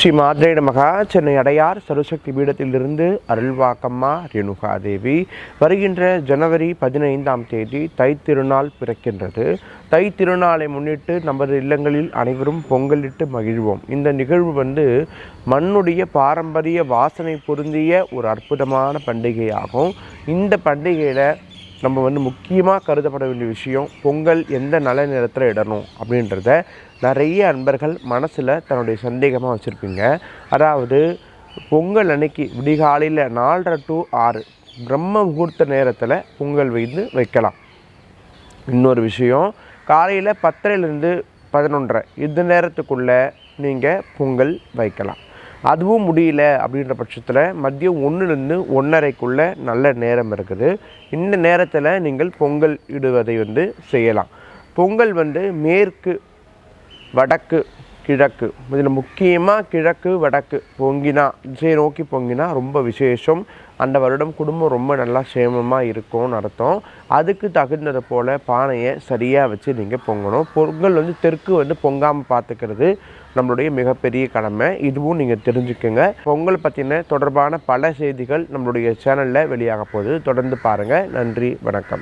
ஸ்ரீ மாத்ரே மகா சென்னை அடையார் சரஸ்வதி பீடத்திலிருந்து அருள்வாக்கம்மா ரேணுகா தேவி வருகின்ற ஜனவரி பதினைந்தாம் தேதி தை திருநாள் பிறக்கின்றது. தை திருநாளை முன்னிட்டு நமது இல்லங்களில் அனைவரும் பொங்கலிட்டு மகிழ்வோம். இந்த நிகழ்வு வந்து மண்ணுடைய பாரம்பரிய வாசனை பொருந்திய ஒரு அற்புதமான பண்டிகையாகும். இந்த பண்டிகையில் நம்ம வந்து முக்கியமாக கருதப்பட வேண்டிய விஷயம் பொங்கல் எந்த நல்ல நேரத்தில் இடணும் அப்படின்றத நிறைய அன்பர்கள் மனசில் தன்னுடைய சந்தேகமாக வச்சுருப்பீங்க. அதாவது பொங்கல் அன்னைக்கு விடிகாலையில் நாலரை டு ஆறு பிரம்ம முகூர்த்த நேரத்தில் பொங்கல் வைத்து வைக்கலாம். இன்னொரு விஷயம் காலையில் பத்தரைலேருந்து பதினொன்றரை இந்த நேரத்துக்குள்ளே நீங்கள் பொங்கல் வைக்கலாம். அதுவும் முடியல அப்படின்ற பட்சத்தில் மதியம் ஒன்றுலேருந்து ஒன்றரைக்குள்ளே நல்ல நேரம் இருக்குது. இந்த நேரத்தில் நீங்கள் பொங்கல் இடுவதை வந்து செய்யலாம். பொங்கல் வந்து மேற்கு வடக்கு கிழக்கு. இதில் முக்கியமாக கிழக்கு வடக்கு பொங்கினா திசை நோக்கி பொங்கினா ரொம்ப விசேஷம். அந்த வருடம் குடும்பம் ரொம்ப நல்லா சேமமாக இருக்கும்னு அர்த்தம். அதுக்கு தகுந்தது போல் பானையை சரியாக வச்சு நீங்கள் பொங்கணும். பொங்கல் வந்து தெற்கு வந்து பொங்காமல் பார்த்துக்கிறது நம்மளுடைய மிகப்பெரிய கடமை. இதுவும் நீங்கள் தெரிஞ்சுக்கோங்க. பொங்கல் பற்றின தொடர்பான பல செய்திகள் நம்மளுடைய சேனலில் வெளியாக போகுது. தொடர்ந்து பாருங்கள் நன்றி வணக்கம்.